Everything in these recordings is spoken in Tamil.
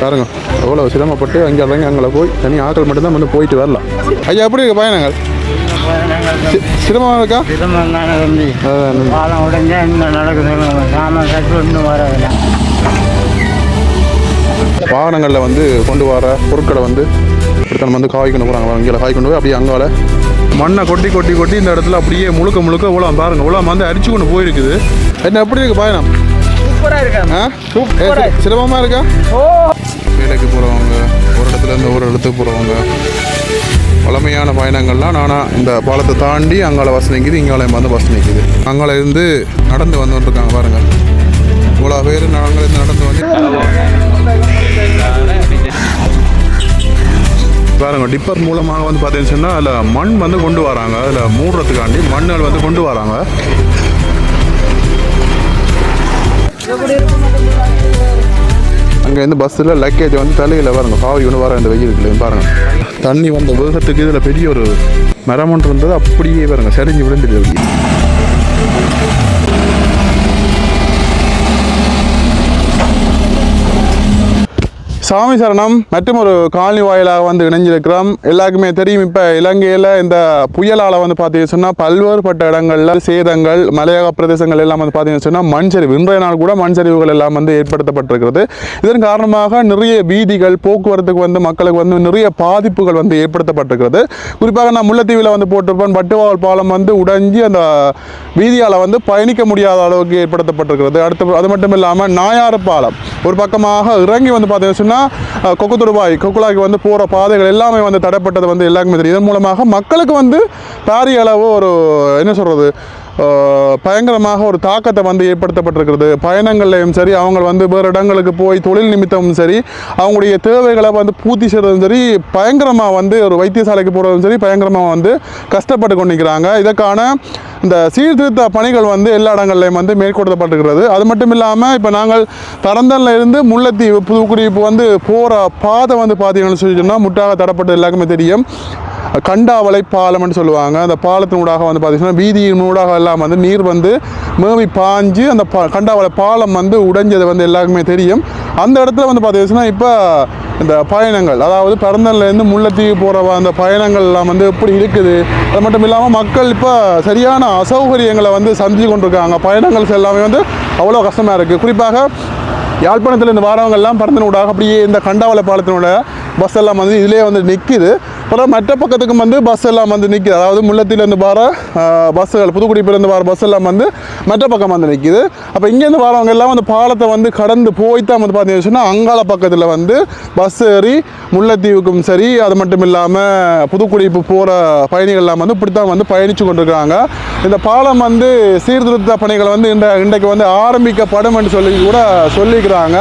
பாருங்க எவ்வளோ சிரமப்பட்டு அங்கே இறங்கி அங்கே போய் தனி ஆட்கள் மட்டும்தான் வந்து போயிட்டு வரலாம். ஐயா எப்படி இருக்கு பயணங்கள்? சிரமமா இருக்கா? சிரமம் தானே தம்பி பாலம் உடஞ்சா இன்னும் நடக்குது? கட்டு வரவில்லை. வாகனங்களில் வந்து கொண்டு வர பொருட்களை வந்து இப்படித்தான் வந்து காய் கொண்டு போகிறாங்க இங்கே காய் கொண்டு போய் அப்படியே அங்கால மண்ணை கொட்டி கொட்டி கொட்டி இந்த இடத்துல அப்படியே முழுக்க முழுக்க உலம் பாருங்க உலம் வந்து அரிச்சு கொண்டு போயிருக்குது. என்ன எப்படி இருக்கு பயணம்? சூப்பராக இருக்கா? ஆ? ஏ, சி- சிரமமா இருக்கா. வேலைக்கு போகிறவங்க ஒரு இடத்துல இருந்து ஒரு இடத்துக்கு போகிறவங்க பழமையான பயணங்கள்லாம் நானாக இந்த பாலத்தை தாண்டி அங்கால பஸ் நிற்கிது இங்கால வந்து பஸ் நிற்கிது அங்கால இருந்து நடந்து வந்துட்டு இருக்காங்க பாருங்க. இவ்வளோ பேர் அங்கிருந்து நடந்து வந்து பாருங்க டிப்பர் மூலமாக வந்து பார்த்தீங்கன்னு சொன்னால் அதில் மண் வந்து கொண்டு வராங்க. அதில் மூடுறதுக்காண்டி மண்ணுகள் வந்து கொண்டு வராங்க. அங்கேருந்து பஸ்ஸில் லக்கேஜ் வந்து தலையில் பாருங்க. காவி ஒன்று வர இந்த வெயிலுக்குள்ளேயும் பாருங்கள் தண்ணி வந்த வேகத்துக்கு இதில் பெரிய ஒரு மரம் ஒன்று இருந்தது. அப்படியே பாருங்க சரிஞ்சு விழுந்துட்டு சாமி சரணம். மற்றும் ஒரு காலனி வாயிலாக வந்து இணைஞ்சிருக்கிறோம். எல்லாருக்குமே தெரியும் இப்போ இலங்கையில் இந்த புயலால் வந்து பார்த்தீங்கன்னு சொன்னால் பல்வேறுபட்ட இடங்களில் சேதங்கள் மலையக பிரதேசங்கள் எல்லாம் வந்து பார்த்தீங்கன்னு சொன்னால் மண் சரிவு. இன்றைய நாள் கூட மண் சரிவுகள் எல்லாம் வந்து ஏற்படுத்தப்பட்டிருக்கிறது. இதன் காரணமாக நிறைய வீதிகள் போக்குவரத்துக்கு வந்து மக்களுக்கு வந்து நிறைய பாதிப்புகள் வந்து ஏற்படுத்தப்பட்டிருக்கிறது. குறிப்பாக நான் முல்லைத்தீவில் வந்து போட்டிருப்பேன். பட்டுவாவல் பாலம் வந்து உடைஞ்சி அந்த வீதியால் வந்து பயணிக்க முடியாத அளவுக்கு ஏற்படுத்தப்பட்டிருக்கிறது. அடுத்து அது மட்டும் இல்லாமல் நாயாறு பாலம். ஒரு பக்கமாக இறங்கி வந்து பார்த்தீங்கன்னு சொன்னால் கொக்குத்துருபாய் கொக்குலாய்க்கு வந்து போகிற பாதைகள் எல்லாமே வந்து தடைப்பட்டது வந்து எல்லாருக்குமே தெரியும் இதன் மூலமாக மக்களுக்கு வந்து பாரிய அளவு ஒரு என்ன சொல்கிறது பயங்கரமாக ஒரு தாக்கத்தை வந்து ஏற்படுத்தப்பட்டிருக்கிறது. பயணங்கள்லையும் சரி அவங்க வந்து வேறு இடங்களுக்கு போய் தொழில் நிமித்தமும் சரி அவங்களுடைய தேவைகளை வந்து பூர்த்தி செய்கிறதும் சரி பயங்கரமாக வந்து ஒரு வைத்தியசாலைக்கு போகிறதும் சரி பயங்கரமாக வந்து கஷ்டப்பட்டு கொண்டிருக்கிறாங்க. இதற்கான இந்த சீர்திருத்த பணிகள் வந்து எல்லா இடங்கள்லையும் வந்து மேற்கொள்ளப்பட்டிருக்கிறது. அது மட்டும் இல்லாமல் இப்போ நாங்கள் தரந்தனில் இருந்து முல்லைத்தீவு புதுக்குடி வந்து போகிற பாதை வந்து பார்த்தீங்கன்னு சொல்லி சொன்னால் முட்டாக தரப்பட்டது எல்லாருக்குமே தெரியும். கண்டாவளை பாலம்னு சொல்லுவாங்க. அந்த பாலத்தினூடாக வந்து பார்த்தீங்கன்னா வீதியின் ஊடாக எல்லாம் வந்து நீர் வந்து மேவி பாஞ்சு அந்த பா கண்டாவளை பாலம் வந்து உடைஞ்சது வந்து எல்லாருக்குமே தெரியும். அந்த இடத்துல வந்து பார்த்தீங்கன்னா இப்போ இந்த பயணங்கள் அதாவது பிறந்தல்லேருந்து முல்லைத்தீவு போகிற அந்த பயணங்கள் எல்லாம் வந்து எப்படி இருக்குது? அது மட்டும் இல்லாமல் மக்கள் இப்போ சரியான அசௌகரியங்களை வந்து சந்திச்சு கொண்டிருக்காங்க. பயணங்கள் எல்லாமே வந்து அவ்வளோ கஷ்டமாக இருக்குது குறிப்பாக யாழ்ப்பாணத்தில் இந்த வாரவங்கள்லாம் பறந்தனூடாக அப்படியே இந்த கண்டாவளை பாலத்தினோட பஸ் எல்லாம் வந்து இதிலே வந்து நிற்கிது அப்புறம் மற்ற பக்கத்துக்கும் வந்து பஸ் எல்லாம் வந்து நிற்கிது அதாவது முள்ளத்திலேருந்து வர பஸ்ஸுகள் புதுக்குடிப்பிலேருந்து வர பஸ் எல்லாம் வந்து மற்ற பக்கம் வந்து நிற்கிது அப்போ இங்கேருந்து வரவங்க எல்லாம் வந்து பாலத்தை வந்து கடந்து போய் தான் வந்து பார்த்தீங்கன்னு சொன்னால் அங்காள பக்கத்தில் வந்து பஸ் ஏறி முல்லைத்தீவுக்கும் சரி அது மட்டும் இல்லாமல் புதுக்குடிப்பு போகிற பயணிகள்லாம் வந்து இப்படி தான் வந்து பயணித்து கொண்டிருக்காங்க இந்த பாலம் வந்து சீர்திருத்த பணிகள் வந்து இந்த இன்றைக்கு வந்து ஆரம்பிக்கப்படும் என்று சொல்லி கூட சொல்லிக்கிறாங்க.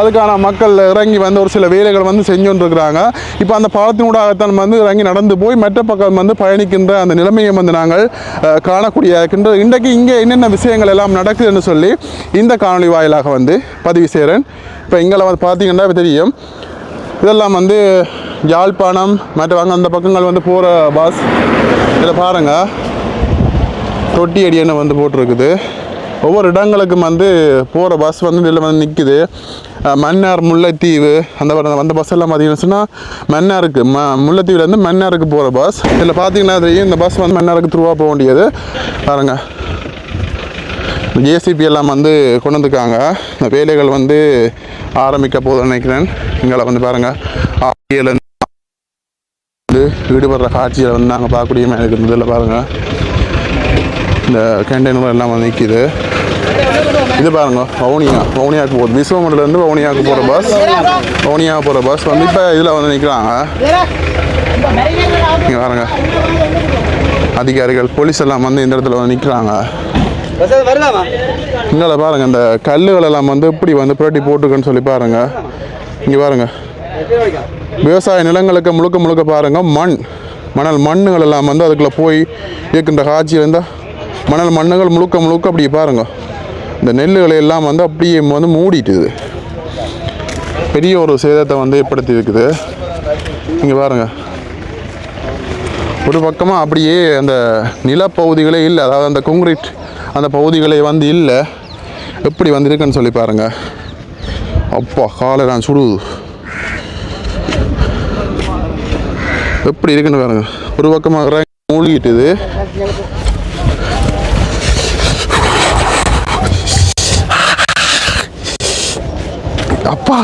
அதுக்கான மக்கள் இறங்கி வந்து ஒரு சில வேலைகள் வந்து செஞ்சுட்டு இருக்கிறாங்க இப்போ அந்த பாலத்தினூடாகத்தான் வந்து இறங்கி நடந்து போய் மற்ற பக்கம் வந்து பயணிக்கின்ற அந்த நிலைமையை வந்து நாங்கள் காணக்கூடிய இருக்கின்ற இன்றைக்கு இங்கே என்னென்ன விஷயங்கள் எல்லாம் நடக்குதுன்னு சொல்லி இந்த காணொலி வாயிலாக வந்து பதிவு செய்கிறேன். இப்போ இங்கே வந்து பார்த்தீங்கன்னா தெரியும். இதெல்லாம் வந்து யாழ்ப்பாணம் மற்றவங்க அந்த பக்கங்கள் வந்து போகிற பஸ் இதில் பாருங்கள் தொட்டி அடின்னு வந்து போட்டிருக்குது. ஒவ்வொரு இடங்களுக்கும் வந்து போகிற பஸ் வந்து இதில் வந்து நிற்குது மன்னார் முல்லைத்தீவு அந்த அந்த பஸ் எல்லாம் பார்த்தீங்கன்னு சொன்னால் மன்னாருக்கு ம முல்லைத்தீவுலேருந்து மன்னாருக்கு போகிற பஸ் இதில் பார்த்தீங்கன்னா தெரியும் இந்த பஸ் வந்து மன்னாருக்கு த்ரூவாக போக வேண்டியது. பாருங்க. ஜேசிபி எல்லாம் வந்து கொண்டு வந்துருக்காங்க. இந்த வேலைகள் வந்து ஆரம்பிக்க போதும்னு நினைக்கிறேன். எங்களை வந்து பாருங்கள் ஆகியிலேருந்து வந்து ஈடுபடுற காட்சியில் வந்து நாங்கள் பார்க்கக்கூடிய மாதிரி இருந்ததில் பாருங்கள் இந்த கேண்டீன்கள் எல்லாம் வந்து நிற்கிது இது பாருங்க வவுனியா. வவுனியாவுக்கு போகுது. விஸ்வமண்டலேருந்து வவுனியாவுக்கு போகிற பஸ் வவுனியா போகிற பஸ் வந்து இப்போ இதில் வந்து நிற்கிறாங்க இங்கே பாருங்க. அதிகாரிகள் போலீஸ் எல்லாம் வந்து இந்த இடத்துல வந்து நிற்கிறாங்க இங்கே பாருங்க இந்த கல்லுகள் எல்லாம் வந்து இப்படி வந்து புரட்டி போட்டுருக்குன்னு சொல்லி பாருங்க. இங்கே பாருங்க. விவசாய நிலங்களுக்கு முழுக்க முழுக்க பாருங்க மண். மணல் மண்ணுகள் எல்லாம் வந்து அதுக்குள்ளே போய் இருக்கின்ற காட்சி இருந்தால் மணல் மண்ணுகள் முழுக்க முழுக்க அப்படி பாருங்க. இந்த நெல்லுகளை எல்லாம் வந்து அப்படியே வந்து மூடிட்டுது. பெரிய ஒரு சேதத்தை வந்து ஏற்படுத்தி இருக்குது. இங்கே பாருங்க. ஒரு பக்கமாக அப்படியே அந்த நிலப்பகுதிகளே இல்லை. அதாவது அந்த கொங்கிரீட் அந்த பகுதிகளே வந்து இல்லை. எப்படி வந்திருக்குன்னு சொல்லி பாருங்க. அப்பா காலை நான் சுடுது. எப்படி இருக்குன்னு பாருங்க. ஒரு பக்கமாக மூழ்கிட்டுது. அப்பா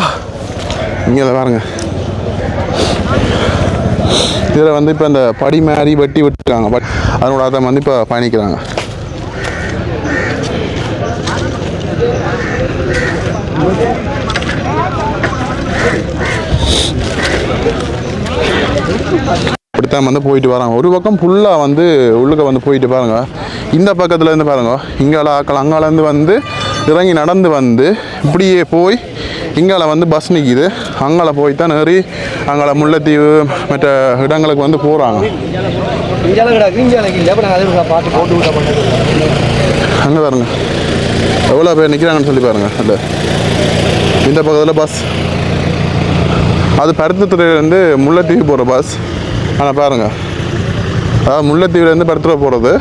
இங்கே பாருங்க. இதில் வந்து இப்போ இந்த படி மாதிரி வெட்டி விட்டுருக்காங்க. பட் அதனோட அதை வந்து இப்போ பயணிக்கிறாங்க. இப்படித்தான் வந்து போயிட்டு வராங்க. ஒரு பக்கம் ஃபுல்லாக வந்து உள்ளுக்க வந்து போயிட்டு பாருங்க. இந்த பக்கத்துலேருந்து பாருங்க. இங்கால ஆக்கள் அங்காலேருந்து வந்து இறங்கி நடந்து வந்து இப்படியே போய் இங்கால வந்து பஸ் நிற்கிது அங்கால போய் தான் ஏறி அங்கால முல்லைத்தீவு மற்ற இடங்களுக்கு வந்து போகிறாங்க அங்கே பாருங்க. எவ்வளோ பேர் நிற்கிறாங்கன்னு சொல்லி பாருங்க. அந்த இந்த பக்கத்தில் பஸ் அது பருத்தத்துறையிலேருந்து முல்லைத்தீவு போகிற பஸ் ஆனால் பாருங்க. அதாவது முல்லைத்தீவுலேருந்து பருத்துறை போகிறது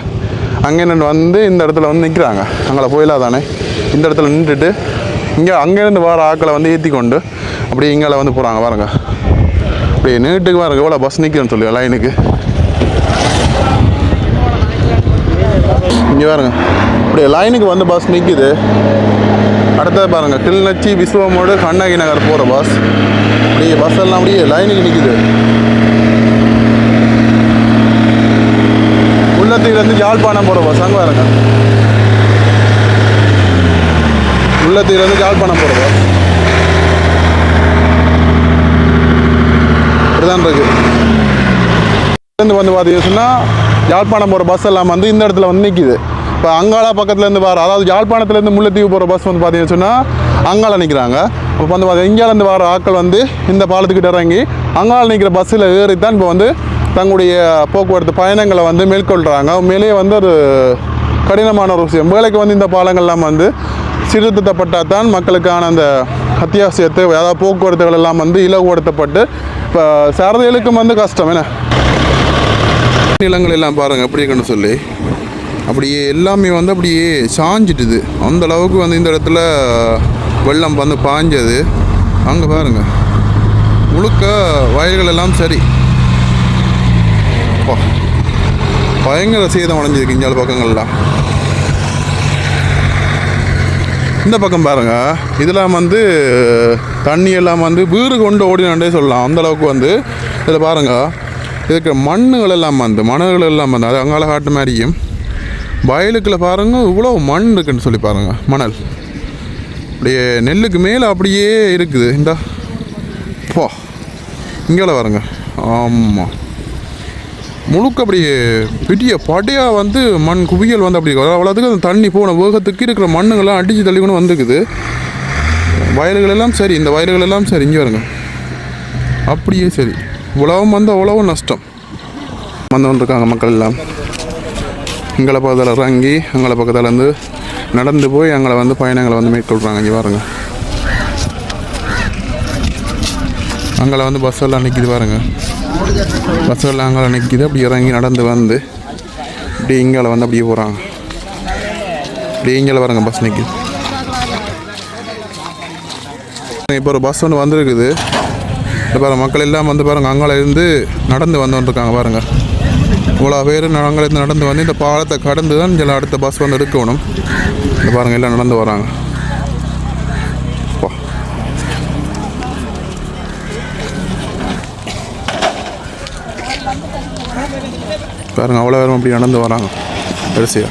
அங்கே நின்று வந்து இந்த இடத்துல வந்து நிற்கிறாங்க. அங்கே போயிடலாம் தானே. இந்த இடத்துல நின்றுட்டு இங்கே அங்கேருந்து வர ஆக்களை வந்து ஏற்றி கொண்டு அப்படியே இங்கே வந்து போகிறாங்க பாருங்க. அப்படியே நீட்டுக்கு பாருங்க எவ்வளோ பஸ் நிற்கிறேன்னு சொல்லி லைனுக்கு இங்கே பாருங்க. இப்படி லைனுக்கு வந்து பஸ் நிற்கிது அடுத்தது பாருங்கள் கிளிநொச்சி விஸ்வமோடு கண்ணகி நகர் போகிற பஸ் அப்படியே பஸ் எல்லாம் அப்படியே லைனுக்கு நிற்கிது உள்ளத்திலிருந்து யாழ்ப்பாணம் போகிற பசங்க வரங்க உள்ளத்திலிருந்து உள்ளத்தீவிலேருந்து யாழ்ப்பாணம் போகிற பஸ் இப்படிதான் இருக்கு. இருந்து வந்து பார்த்தீங்கன்னா சொன்னால் யாழ்ப்பாணம் போகிற பஸ் எல்லாம் வந்து இந்த இடத்துல வந்து நிற்கிது இப்போ அங்காளா பக்கத்துலேருந்து வர அதாவது யாழ்ப்பாணத்துலேருந்து முல்லைத்தீவு போகிற பஸ் வந்து பார்த்தீங்கன்னு சொன்னால் அங்காளா நிற்கிறாங்க இப்போ வந்து பார்த்தீங்க இந்தியாவிலேருந்து வர ஆட்கள் வந்து இந்த பாலத்துக்கிட்ட இறங்கி அங்காள நிற்கிற பஸ்ஸில் ஏறி தான் இப்போ வந்து தங்களுடைய போக்குவரத்து பயணங்களை வந்து மேற்கொள்கிறாங்க உண்மையிலேயே வந்து ஒரு கடினமான ஒரு விஷயம். வேலைக்கு வந்து இந்த பாலங்கள்லாம் வந்து சீர்திருத்தப்பட்டால் தான் மக்களுக்கான அந்த அத்தியாவசிய தேவை அதாவது போக்குவரத்துகள் எல்லாம் வந்து இலகுபடுத்தப்பட்டு இப்போ சாரதிகளுக்கும் வந்து கஷ்டம். என்ன? நிலங்கள் எல்லாம் பாருங்கள் எப்படி இருக்குன்னு சொல்லி. அப்படியே எல்லாமே வந்து அப்படியே சாஞ்சிட்டுது. அந்த அளவுக்கு வந்து இந்த இடத்துல வெள்ளம் வந்து பாஞ்சது. அங்கே பாருங்கள் முழுக்க வயல்கள் எல்லாம் சரி. அப்பா, பயங்கர சேதம் அடைஞ்சிருக்கு இஞ்சால் பக்கங்கள்லாம் இந்த பக்கம் பாருங்க இதெல்லாம் வந்து தண்ணி எல்லாம் வந்து வீடு கொண்டு ஓடினாண்டே சொல்லலாம் அந்த அளவுக்கு வந்து இதில் பாருங்க இதுக்கு மண்ணுகள் எல்லாம் வந்து மணல்கள் எல்லாம் வந்து அது அங்கால காட்டு மாதிரியும் வயலுக்குள்ள பாருங்க இவ்வளோ மண் இருக்குன்னு சொல்லி பாருங்க மணல் அப்படியே நெல்லுக்கு மேலே அப்படியே இருக்குது இந்த போ இங்கே பாருங்க ஆமாம் முழுக்க அப்படியே பெரிய படையாக வந்து மண் குவியல் வந்து அப்படி அவ்வளோத்துக்கு அந்த தண்ணி போன வேகத்துக்கு இருக்கிற மண்ணுங்கள்லாம் அடித்து தள்ளி வந்துருக்குது. வந்துக்குது வயல்கள் எல்லாம் சரி இந்த வயல்கள் எல்லாம் சரி இங்கே வருங்க அப்படியே சரி. உழவும் வந்து அவ்வளவும் நஷ்டம். வந்து கொண்டிருக்காங்க மக்கள் எல்லாம். எங்களை பக்கத்தில் இறங்கி எங்களை பக்கத்தில் இருந்து நடந்து போய் எங்களை வந்து பயணங்களை வந்து மேற்கொள்கிறாங்க இங்கே பாருங்க. அங்கே வந்து பஸ் எல்லாம் நிற்கிது பாருங்கள் பஸ் எல்லாம் அங்கே நிற்கிது. அப்படி இறங்கி நடந்து வந்து இப்படி இங்கால வந்து அப்படியே போகிறாங்க இப்படி இங்கே பாருங்க பஸ் நிற்கிது இப்போ ஒரு பஸ் ஒன்று வந்திருக்குது. இப்போ பாருங்க மக்கள் எல்லாம் வந்து பாருங்க அங்கால இருந்து நடந்து வந்து வந்துருக்காங்க பாருங்க. இவ்வளோ பேர் அங்கிருந்து நடந்து வந்து இந்த பாலத்தை கடந்து தான் இங்கே அடுத்த பஸ் வந்து எடுக்கணும். இந்த பாருங்க எல்லாம் நடந்து வராங்க. பாருங்க அவ்வளோ பேரும் அப்படி நடந்து வராங்க. வரிசையா.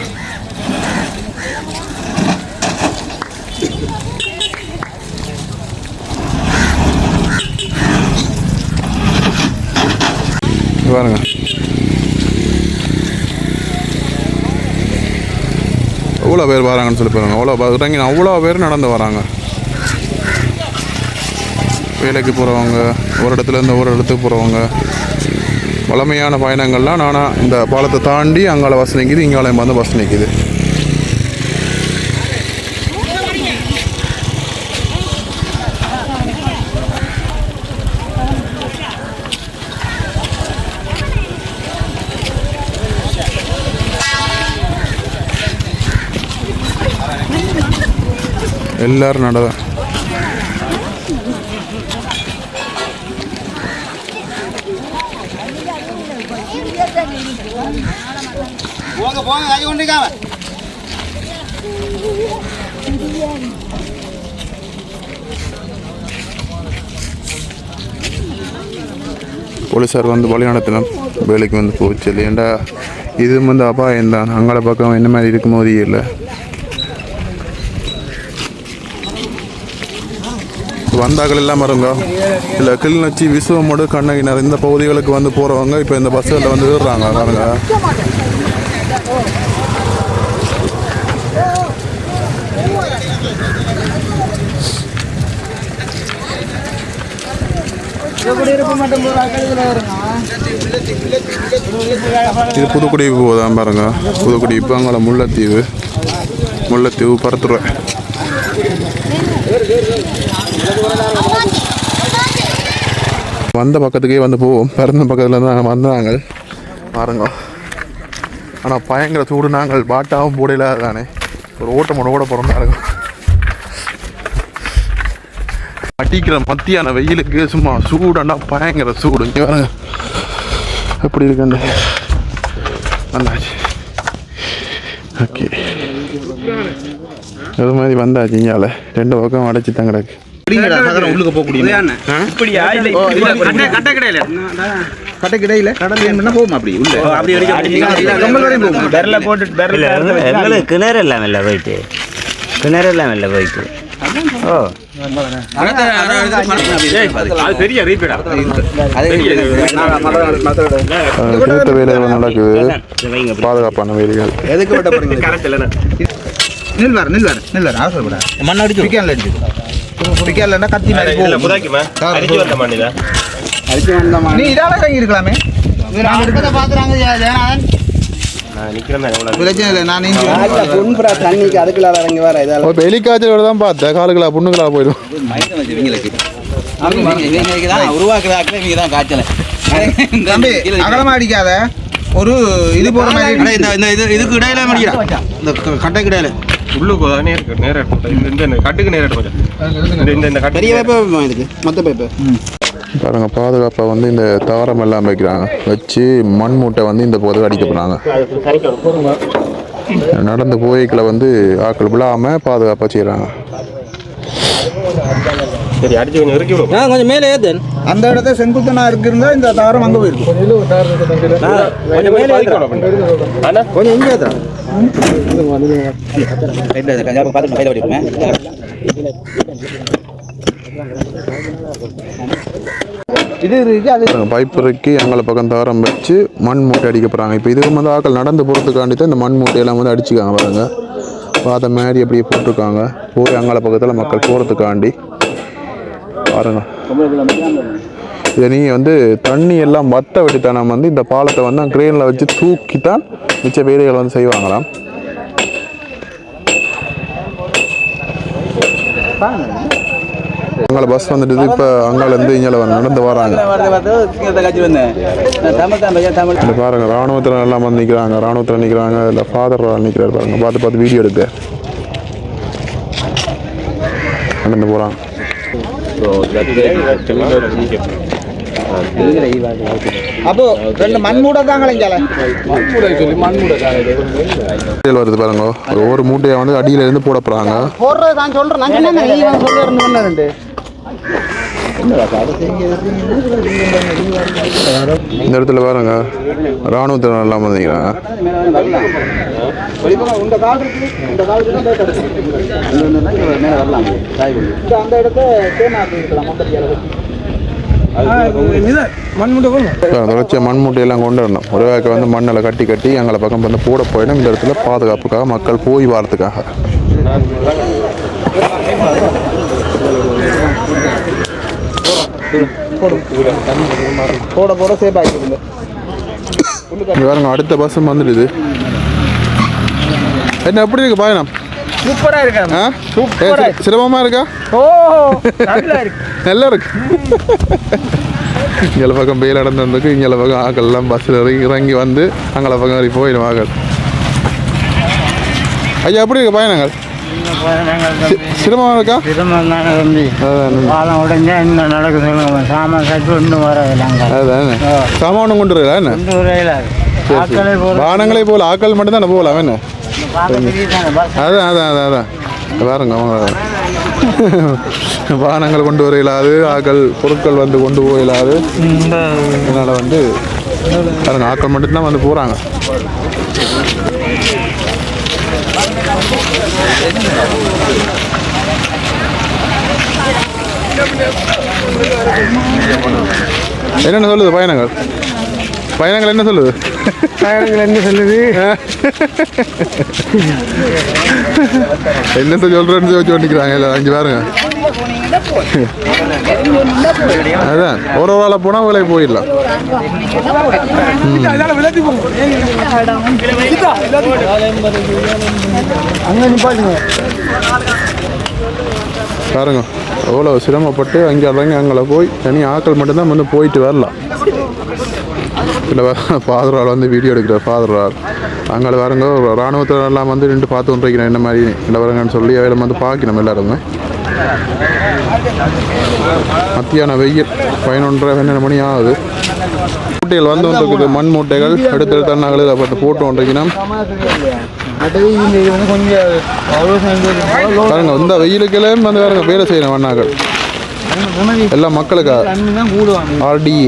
பாருங்க. எவ்வளோ பேர் வராங்கன்னு சொல்லி பாருங்க. அவ்வளோ ப- இறங்கி அவ்வளோ பேர் நடந்து வராங்க. வேலைக்கு போகிறவங்க ஒரு இடத்துல இருந்து ஒரு இடத்துக்கு போகிறவங்க வளமையான பயணங்கள்லாம் நானாக இந்த பாலத்தை தாண்டி அங்கால பஸ் நிற்கிது இங்கால வந்து பஸ் நிற்கிது எல்லாரும் நடதான் போங்க போங்க கை கொண்டிருக்காம. போலீஸார் வந்து வழிநடத்தினோம் வேலைக்கு வந்து போச்சு ஏன்டா இது வந்து அபாயம் தான். அங்கால பக்கம் என்ன மாதிரி இருக்கும் போது இல்லை வந்தாக்கள் எல்லாம் வருங்க. இல்லை கிளிநொச்சி விசுவமோடு கண்ணகினர் இந்த பகுதிகளுக்கு வந்து போகிறவங்க இப்போ இந்த பஸ்ஸில் வந்து விடுறாங்க பாருங்க. இது புதுக்குடி போதான் பாருங்க. புதுக்குடி இப்போ அங்கே முல்லைத்தீவு. முல்லைத்தீவு பரத்துறை. வந்த பக்கத்துக்கே வந்து போவோம். பிறந்த பக்கத்தில் இருந்து நாங்கள் வந்தாங்க. பாருங்க. ஆனால் பயங்கர சூடு. நாங்கள் பாட்டாவும் போடையில தானே ஒரு ஓட்டம் ஓட ஓட இருக்கும் அடிக்கிற மத்தியான வெயிலுக்கு சும்மா சூடாண்டா பயங்கர சூடு. இங்கே பாருங்க. எப்படி இருக்குண்டு வந்தாச்சு. ஓகே அது மாதிரி வந்தாச்சு இங்கால. ரெண்டு பக்கம் அடைச்சி தான் கிடக்கு. உள்ளுக்கு போக முடியும்? இப்படியா இல்ல கட்ட கடல் என்ன போகும் அப்படி? உள்ள. அப்படி போகும் பெரல போட்டு பெரல எங்களுக்கு கிணறு எல்லாம் இல்லை போயிட்டு. கிணறு எல்லாம் இல்லை போயிட்டு. ஓ திருத்த வேலை நடக்குது பாதுகாப்பான வேலைகள் எதுக்கு வெட்ட போறீங்க நில் அவசரப்பட மண்ண அடிச்சு பிக்கால அடிச்சு பிக்காலன்னா கத்தி மாதிரி போகும் நீ இதால தங்கி இருக்கலாமே பிரச்சனை இறங்கி எலிக்காய்ச்சல் தான் பார்த்தேன். காலுகளா புண்ணுகளா போயிடும். தம்பி அகலமா அடிக்காத. ஒரு இது போற மாதிரி இந்த இது இதுக்கு இடையில அடிக்கிறா இந்த கட்டைக்கு இடையில. உள்ளுக்கு தானே இருக்கு நேரம் இந்த இந்த கட்டுக்கு நேரம் இந்த இந்த இந்த கட்டு பெரிய பேப்பர் இதுக்கு மொத்த பேப்பர் பாருங்க பாதுகாப்பாக வந்து இந்த தாரம் எல்லாம் வைக்கிறாங்க. வச்சு மண் மூட்டை வந்து இந்த போது அடிக்க போகிறாங்க நடந்து போய்க்கில் வந்து ஆக்கள் விழாமல் பாதுகாப்பாக செய்கிறாங்க சரி அடிச்சு கொஞ்சம் இறக்கி விடும் கொஞ்சம் மேலே ஏத்து அந்த இடத்த செங்குத்தனா இருக்குஇருந்தா இந்த தாரம் அங்க போயிருக்கும் கொஞ்சம் மேலே ஆனா கொஞ்சம் இங்கே ஏத்துறா இது இருக்கு அது பைப் இறக்கி எங்களை பக்கம் தாரம் வச்சு மண் மூட்டை அடிக்க போகிறாங்க இப்போ இதுக்கு வந்து ஆக்கள் நடந்து போகிறதுக்காண்டி தான் இந்த மண் மூட்டையெல்லாம் வந்து அடிச்சுக்காங்க பாருங்க. பாதை மாதிரி அப்படியே போட்டிருக்காங்க. போய் அங்கால பக்கத்தில் மக்கள் போகிறதுக்காண்டி பாருங்க. இதை நீங்கள் வந்து தண்ணி எல்லாம் வத்த வெட்டித்தனம் வந்து இந்த பாலத்தை வந்து கிரெயினில் வச்சு தூக்கி தான் மிச்ச வேலைகள் வந்து செய்வாங்களாம். அங்கால பஸ் வந்துட்டு இப்போ அங்காலேருந்து இங்கே நடந்து வராங்க. இந்த பாருங்க ராணுவத்தில் எல்லாம் வந்து நிற்கிறாங்க ராணுவத்தில் நிற்கிறாங்க இல்லை ஃபாதர் நிற்கிறாரு பாருங்க. பார்த்து பார்த்து வீடியோ எடுக்க நடந்து போகிறாங்க அப்போ ரெண்டு மண் மூட தாங்களே இங்கால. வருது பாருங்க. ஒரு ஒரு மூட்டையை வந்து அடியில இருந்து போட போகிறாங்க போடுறது நான் சொல்றேன் இந்த இடத்துல பாருங்க. ராணுவத்தில் எல்லாம் வந்து நிற்கிறாங்க இந்த கால் இருக்கு இந்த கால் இருக்கு தான் கிடைக்கும் மேலே வரலாம் இந்த அந்த இடத்த தேனாக்கு இருக்கலாம் மொத்தத்தில் தொடர்ச்சியாக மண் மூட்டையெல்லாம் கொண்டு வரணும் ஒரு வேக்க வந்து மண்ணில் கட்டி கட்டி எங்களை பக்கம் வந்து போட போயிடும் இந்த இடத்துல பாதுகாப்புக்காக மக்கள் போய் வாரத்துக்காக. போட போட சேஃப் ஆகிடுது பாருங்க அடுத்த பஸ்ஸும் வந்துடுது. என்ன எப்படி இருக்கு பயணம்? சூப்பரா இருக்கா? சிரமமா இருக்கா? ஓ நல்லா இருக்கு. நல்லா இருக்கு. இங்கே பக்கம் வெயில் நடந்து வந்துருக்கு இங்கே பக்கம் ஆக்கள் எல்லாம் பஸ்ஸில் இறங்கி இறங்கி வந்து அங்கே பக்கம் ஆக்கள் ஐயா எப்படி இருக்கு பயணங்கள்? சிரமம் இருக்கா? சிரமம் தானே தம்பி. பாலம் உடஞ்சா என்ன நடக்குது சாமான் சட்டு ஒன்றும் அதுதானே சாமான் கொண்டு வரல என்ன? கொண்டு வரையில வாகனங்களே போகல ஆட்கள் மட்டும் தானே போகலாம் என்ன? அதான் அதான் அதான் அதான். பாருங்க வாகனங்கள் கொண்டு வர இயலாது ஆக்கள் பொருட்கள் வந்து கொண்டு போக இயலாது அதனால் வந்து பாருங்க ஆட்கள் மட்டும்தான் வந்து போகிறாங்க என்னென்ன சொல்லுது பயணங்கள்? பயணங்கள் என்ன சொல்லுது? பயணங்கள் என்ன சொல்லுது? என்னத்த சொல்றேன்னு வச்சு ஓட்டிக்கிறாங்க இல்லை அஞ்சு பாருங்க. அதான் ஒரு ஒரு போனால் வேலைக்கு போயிடலாம். பாருங்க எவ்வளோ சிரமப்பட்டு அங்கே இறங்கி அங்கே போய் தனி ஆட்கள் மட்டும்தான் வந்து போயிட்டு வரலாம். இல்லை ஃபாதர் ஆள் வந்து வீடியோ எடுக்கிறார் ஃபாதர் ஆள். அங்கே வரங்க இராணுவத்தில் எல்லாம் வந்து நின்று பார்த்து கொண்டிருக்கிறேன் என்ன மாதிரி நிலவரங்கன்னு சொல்லி அதில் வந்து பார்க்கணும் எல்லாருமே. மத்தியான வெயில் பதினொன்றரை பன்னெண்டு மணி ஆகுது. மூட்டைகள் வந்து வந்துருக்குது மண் மூட்டைகள். எடுத்து எடுத்து இதை பார்த்து போட்டு கொண்டிருக்கணும் இந்த வந்து பாருங்க இந்த வெயிலுக்கெல்லாம் வந்து பாருங்க வேலை செய்யணும் வண்ணாக்கள் எல்லாம் மக்களுக்காக. ஆர்டிஇ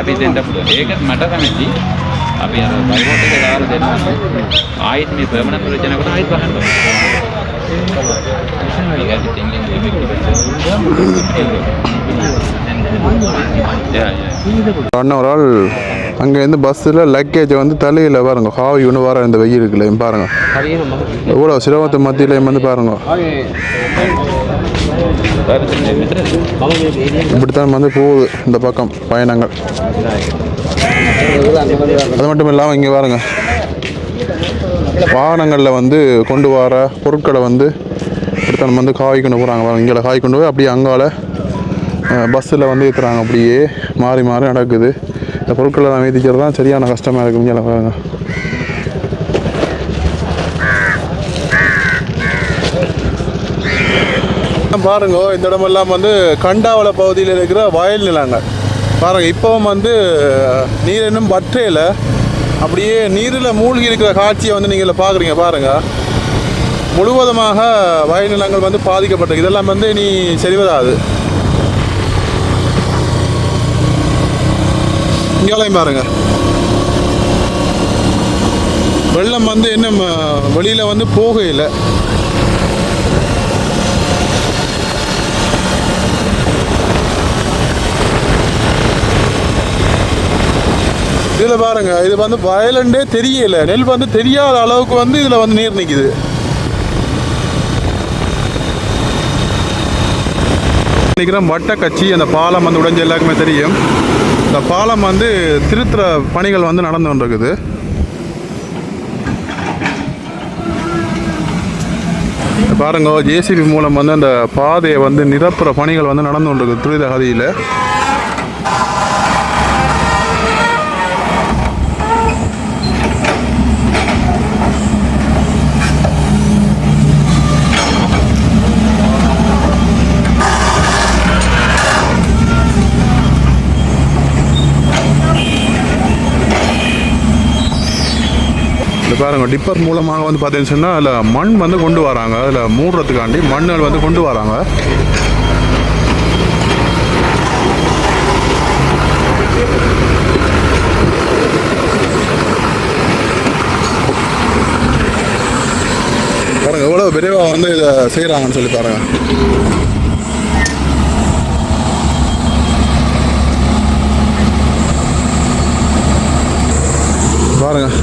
අපි දෙන්න පුළුවන්. ඒකත් මට කැමති. අපි අර බයිවෝට් එක දාලා දෙන්න. ආයෙත් මේ පර්මනන්ට් වල යනකොට ආයෙත් වහන්න ඕනේ. We have அங்கேருந்து பஸ்ஸில் லக்கேஜை வந்து தலையில் பாருங்க. ஹாவி ஒன்று வர இந்த வெயிலுக்குள்ள பாருங்க. எவ்வளோ சிரமத்து மத்தியிலையும் வந்து பாருங்க. இப்படித்தான் வந்து போகுது இந்த பக்கம் பயணங்கள். அது மட்டும் இல்லாமல் இங்கே பாருங்க. வாகனங்களில் வந்து கொண்டு வர பொருட்களை வந்து இப்படித்தான் வந்து காய் கொண்டு போகிறாங்க பாருங்க இங்கே காய் கொண்டு போய் அப்படியே அங்கால பஸ்ஸில் வந்து ஏற்றுறாங்க அப்படியே மாறி மாறி நடக்குது. இந்த பொருட்களை நான் ஏற்றிக்கிறது தான் சரியான கஷ்டமாக இருக்கும் இங்கே பாருங்க. பாருங்க இந்த இடமெல்லாம் வந்து கண்டாவள பகுதியில் இருக்கிற வயல் நிலங்கள். பாருங்க இப்போவும் வந்து நீர் இன்னும் வற்றையில் அப்படியே நீரில் மூழ்கி இருக்கிற காட்சியை வந்து நீங்கள் பார்க்குறீங்க பாருங்க. முழுவதுமாக வயல் நிலங்கள் வந்து பாதிக்கப்பட்டிருக்கு. இதெல்லாம் வந்து நீ சரிவதாது இங்கேலையும் பாருங்க. வெள்ளம் வந்து இன்னும் வெளியில் வந்து போகையில் இதில் பாருங்க இது வந்து வயலண்டே தெரியல. நெல் வந்து தெரியாத அளவுக்கு வந்து இதில் வந்து நீர் நிற்கிது நிற்கிறோம் வட்டக்கச்சி அந்த பாலம் வந்து உடைஞ்ச எல்லாருக்குமே தெரியும். இந்த பாலம் வந்து திருத்துற பணிகள் வந்து நடந்து கொண்டிருக்குது. பாருங்க ஜேசிபி மூலம் வந்து அந்த பாதையை வந்து நிரப்புற பணிகள் வந்து நடந்து கொண்டிருக்கு துரித கதியில். இந்த பாருங்கள் டிப்பர் மூலமாக வந்து பார்த்தீங்கன்னு சொன்னால் அதில் மண் வந்து கொண்டு வராங்க. அதில் மூடுறதுக்காண்டி மண்ணுகள் வந்து கொண்டு வராங்க. பாருங்கள் எவ்வளோ விரைவாக வந்து இதை செய்கிறாங்கன்னு சொல்லி பாருங்கள் பாருங்கள்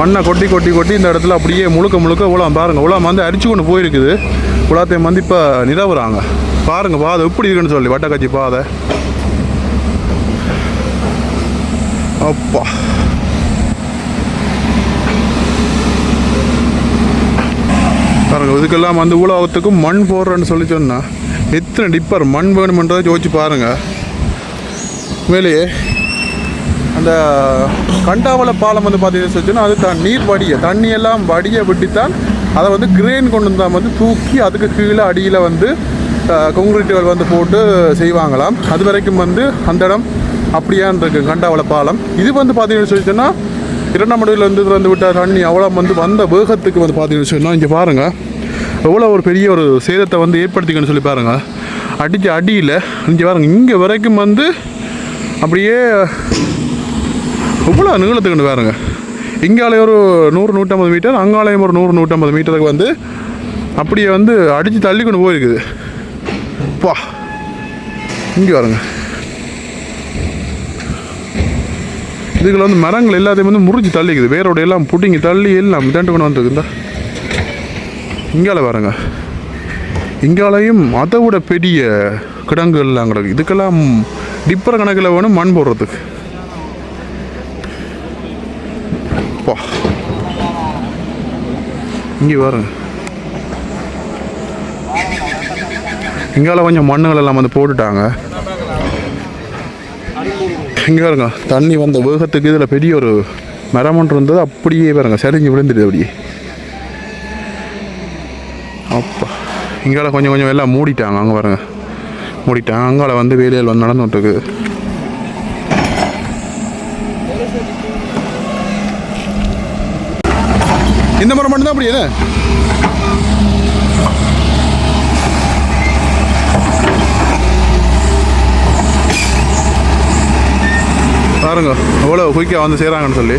மண்ணை கொட்டி கொட்டி கொட்டி இந்த இடத்துல அப்படியே முழுக்க முழுக்க உலாம் பாருங்கள் உலாம் வந்து அரிச்சு கொண்டு போயிருக்குது. உலாத்தையும் வந்து இப்போ நிலவுறாங்க பாருங்க பாதை இப்படி இருக்குன்னு சொல்லி வட்டக்காட்சி பாதை. அப்பா. பாருங்க இதுக்கெல்லாம் வந்து உலகத்துக்கும் மண் போடுறேன்னு சொல்லி சொன்னா எத்தனை டிப்பர் மண் வேணுமென்றதை யோசிச்சு பாருங்க. மேலேயே. அந்த கண்டாவள பாலம் வந்து பார்த்தீங்கன்னு சொன்னா அது தான் நீர் வடிய தண்ணி எல்லாம் வடிய விட்டுத்தான் அதை வந்து கிரேன் கொண்டு வந்தால் வந்து தூக்கி அதுக்கு கீழே அடியில் வந்து கொங்குரிட்டுகள் வந்து போட்டு செய்வாங்களாம். அது வரைக்கும் வந்து அந்த இடம் அப்படியான் இருக்கு கண்டாவள பாலம். இது வந்து பார்த்தீங்கன்னு சொல்லிச்சுன்னா இரண்டாம் மடுவில் வந்து திறந்து விட்ட தண்ணி அவ்வளோ வந்து வந்த வேகத்துக்கு வந்து பார்த்தீங்கன்னு சொன்னால் இங்கே பாருங்கள் எவ்வளோ ஒரு பெரிய ஒரு சேதத்தை வந்து ஏற்படுத்திக்கன்னு சொல்லி பாருங்கள் அடித்த அடியில் இங்கே பாருங்கள் இங்கே வரைக்கும் வந்து அப்படியே இவ்வளோ நீளத்துக்குன்னு பாருங்க. இங்காலே ஒரு நூறு நூற்றம்பது மீட்டர் அங்காலையும் ஒரு நூறு நூற்றம்பது மீட்டருக்கு வந்து அப்படியே வந்து அடித்து தள்ளி கொண்டு போயிருக்குது. பா. இங்கே பாருங்க. இதுக்குள்ள வந்து மரங்கள் எல்லாத்தையும் வந்து முறிஞ்சு தள்ளிக்குது. வேரோட எல்லாம் புட்டிங்கி தள்ளி எல்லாம் தேண்டு கொண்டு வந்துருக்குதா இங்கால பாருங்க. இங்காலையும் அதை விட பெரிய கிடங்குகள்லாம் கிடக்கு. இதுக்கெல்லாம் டிப்பர் கணக்கில் வேணும் மண் போடுறதுக்கு. அப்பா இங்கே பாருங்க இங்கால கொஞ்சம் மண்ணுகள் எல்லாம் வந்து போட்டுட்டாங்க. இங்கே பாருங்க தண்ணி வந்த வேகத்துக்கு இதில் பெரிய ஒரு மரம் ஒன்று இருந்தது. அப்படியே பாருங்க சரிஞ்சு விழுந்துடுது அப்படியே. அப்பா. இங்கால கொஞ்சம் கொஞ்சம் எல்லாம் மூடிட்டாங்க அங்கே பாருங்க. மூடிட்டாங்க அங்கால வந்து வேலையில் வந்து நடந்துட்டுருக்கு இந்த மரம் மட்டும்தான் அப்படி என்ன பாருங்க அவ்வளோ குயிக்காக வந்து செய்கிறாங்கன்னு சொல்லி.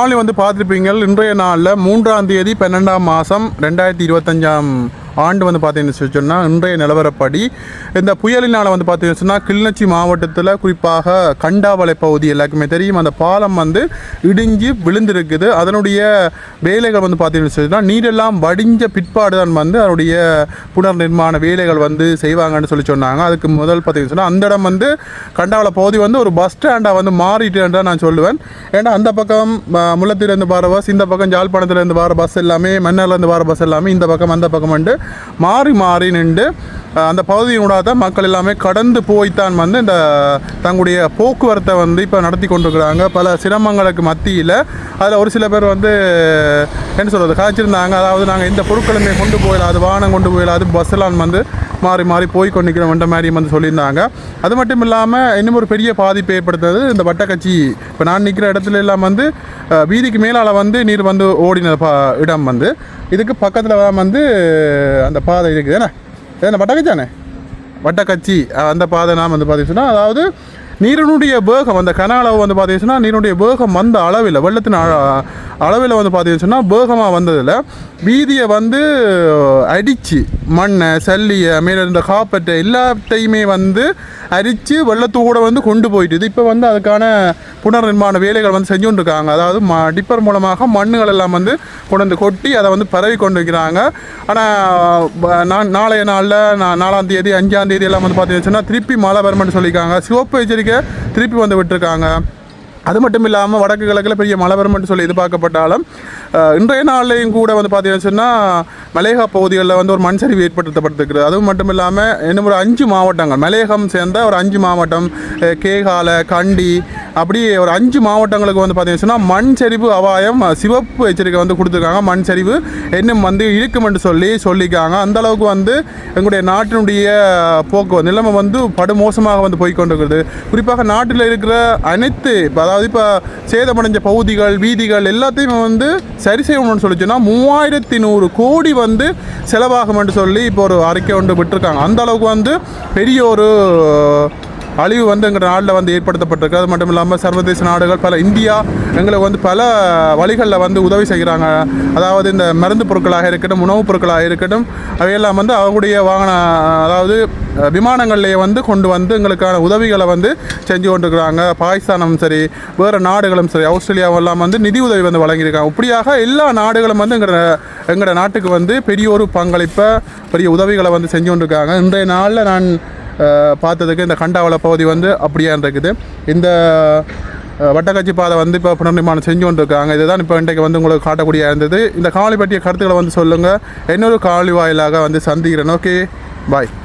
காலை வந்து பார்த்துருப்பீங்க இன்றைய நாளில் மூன்றாம் தேதி பன்னெண்டாம் மாதம் ரெண்டாயிரத்தி இருபத்தஞ்சாம் ஆண்டு வந்து பார்த்தீங்கன்னு சொன்னால் இன்றைய நிலவரப்படி இந்த புயலினால் வந்து பார்த்தீங்கன்னு சொன்னால் கிளிநொச்சி மாவட்டத்தில் குறிப்பாக கண்டாவளை பகுதி எல்லாருக்குமே தெரியும். அந்த பாலம் வந்து இடிஞ்சு விழுந்திருக்குது. அதனுடைய வேலைகள் வந்து பார்த்தீங்கன்னு சொன்னால் நீரெல்லாம் வடிஞ்ச பிற்பாடு தான் வந்து அதனுடைய புனர் நிர்மாண வேலைகள் வந்து செய்வாங்கன்னு சொல்லி சொன்னாங்க. அதுக்கு முதல் பார்த்தீங்கன்னு சொன்னால் அந்த இடம் வந்து கண்டாவளை பகுதி வந்து ஒரு பஸ் ஸ்டாண்டாக வந்து மாறிட்டுன்னு தான் நான் சொல்லுவேன். ஏன்னா அந்த பக்கம் முள்ளத்திலேருந்து வர பஸ் இந்த பக்கம் ஜாழ்ப்பாணத்துலேருந்து வர பஸ் எல்லாமே மன்னர்லேருந்து வர பஸ் எல்லாமே இந்த பக்கம் அந்த பக்கம் வந்து மாறி மாறி நின்று அந்த பகுதியினூடாக தான் மக்கள் எல்லாமே கடந்து போய்த்தான் வந்து இந்த தங்களுடைய போக்குவரத்தை வந்து இப்போ நடத்தி கொண்டிருக்கிறாங்க. பல சிரமங்களுக்கு மத்தியில் அதில் ஒரு சில பேர் வந்து என்ன சொல்கிறது காய்ச்சிருந்தாங்க அதாவது நாங்கள் இந்த பொருட்களுமே கொண்டு போயிடலாம் அது வாகனம் கொண்டு போயிடலாம் அது பஸ் வந்து மாறி மாறி போய் கொண்டிருக்கிறோம்ன்ற மாதிரி வந்து சொல்லியிருந்தாங்க. அது மட்டும் இல்லாமல் இன்னும் ஒரு பெரிய பாதிப்பை ஏற்படுத்துறது இந்த வட்டக்கட்சி இப்போ நான் நிற்கிற இடத்துல எல்லாம் வந்து வீதிக்கு மேலால் வந்து நீர் வந்து ஓடின பா இடம் வந்து. இதுக்கு பக்கத்தில் வந்து அந்த பாதை இருக்குது. என்ன? என்ன வட்டக்கச்சானே வட்டக்கச்சி அந்த பாதை நாம் வந்து பார்த்தீங்கன்னா அதாவது நீரினுடைய வேகம் அந்த கன அளவு வந்து பார்த்தீங்கன்னா நீரினுடைய வேகம் வந்த அளவில் வெள்ளத்தின் அளவில் வந்து பார்த்தீங்கன்னா வேகமாக வந்ததில் வீதியை வந்து அடித்து மண்ணை சல்லியை மேலே இருந்த காப்பட்டை எல்லாத்தையுமே வந்து அரித்து வெள்ளத்தோட வந்து கொண்டு போயிட்டுது. இப்போ வந்து அதுக்கான புனர் நிர்மாண வேலைகள் வந்து செஞ்சு கொண்டிருக்காங்க அதாவது ம டிப்பர் மூலமாக மண்ணுகள் எல்லாம் வந்து கொண்டு வந்து கொட்டி அதை வந்து பரவி கொண்டு வைக்கிறாங்க ஆனால் நான் நாளைய நாளில் நான் நாலாம் தேதி அஞ்சாம் தேதி எல்லாம் வந்து பார்த்தீங்கன்னா திருப்பி மழை வரும்னு சொல்லியிருக்காங்க. சிவப்பு எச்சரிக்கை திருப்பி வந்து விட்டுருக்காங்க. அது மட்டும் இல்லாமல் வடக்கு கிழக்கில் பெரிய மழை வரும்னு சொல்லி எதிர்பார்க்கப்பட்டாலும் இன்றைய நாள்லையும் கூட வந்து பார்த்தீங்கன்னா மலையக பகுதிகளில் வந்து ஒரு மண் சரிவு ஏற்படுத்தப்பட்டிருக்கிறது. அதுவும் மட்டும் இல்லாமல் இன்னும் ஒரு அஞ்சு மாவட்டங்கள் மலையகம் சேர்ந்த ஒரு அஞ்சு மாவட்டம் கேகால கண்டி அப்படி ஒரு அஞ்சு மாவட்டங்களுக்கு வந்து பார்த்தீங்கன்னா மண் சரிவு அபாயம் சிவப்பு எச்சரிக்கை வந்து கொடுத்துருக்காங்க. மண் சரிவு இன்னும் வந்து இருக்குமென்று சொல்லி சொல்லியிருக்காங்க. அந்தளவுக்கு வந்து எங்களுடைய நாட்டினுடைய போக்கு நிலைமை வந்து படுமோசமாக வந்து போய்கொண்டிருக்கிறது குறிப்பாக நாட்டில் இருக்கிற அனைத்து அதாவது அதாவது இப்போ சேதமடைஞ்ச பகுதிகள் வீதிகள் எல்லாத்தையும் வந்து சரி செய்யணும்னு சொல்லி சொன்னால் மூவாயிரத்தி நூறு கோடி வந்து செலவாகும் என்று சொல்லி இப்போ ஒரு அறிக்கை ஒன்று விட்டுருக்காங்க. அந்த அளவுக்கு வந்து பெரிய ஒரு அழிவு வந்து எங்கள் நாட்டில் வந்து ஏற்படுத்தப்பட்டிருக்கு. அது மட்டும் இல்லாமல் சர்வதேச நாடுகள் பல இந்தியா எங்களுக்கு வந்து பல வழிகளில் வந்து உதவி செய்கிறாங்க. அதாவது இந்த மருந்து பொருட்களாக இருக்கட்டும் உணவுப் பொருட்களாக இருக்கட்டும் அவையெல்லாம் வந்து அவங்களுடைய வாகன அதாவது விமானங்கள்லேயே வந்து கொண்டு வந்து எங்களுக்கான உதவிகளை வந்து செஞ்சு கொண்டிருக்கிறாங்க. பாகிஸ்தானும் சரி வேறு நாடுகளும் சரி ஆஸ்திரேலியாவெல்லாம் வந்து நிதி உதவி வந்து வழங்கியிருக்காங்க. இப்படியாக எல்லா நாடுகளும் வந்து எங்களோட எங்களோட நாட்டுக்கு வந்து பெரிய ஒரு பங்களிப்பை பெரிய உதவிகளை வந்து செஞ்சு கொண்டிருக்காங்க. இன்றைய நாளில் நான் பார்த்ததுக்கு இந்த கண்டாவள பகுதி வந்து அப்படியே இருக்குது. இந்த அஹ், வட்டக்கச்சி பாதை வந்து இப்போ புனர்நிர்மாணம் செஞ்சு கொண்டிருக்காங்க. இதுதான் இப்போ இன்றைக்கு வந்து உங்களுக்கு காட்டக்கூடிய இருந்தது. இந்த காவலி பற்றிய கருத்துக்களை வந்து சொல்லுங்கள் இன்னொரு காவலி வாயிலாக வந்து சந்திக்கிறேன். Okay bye.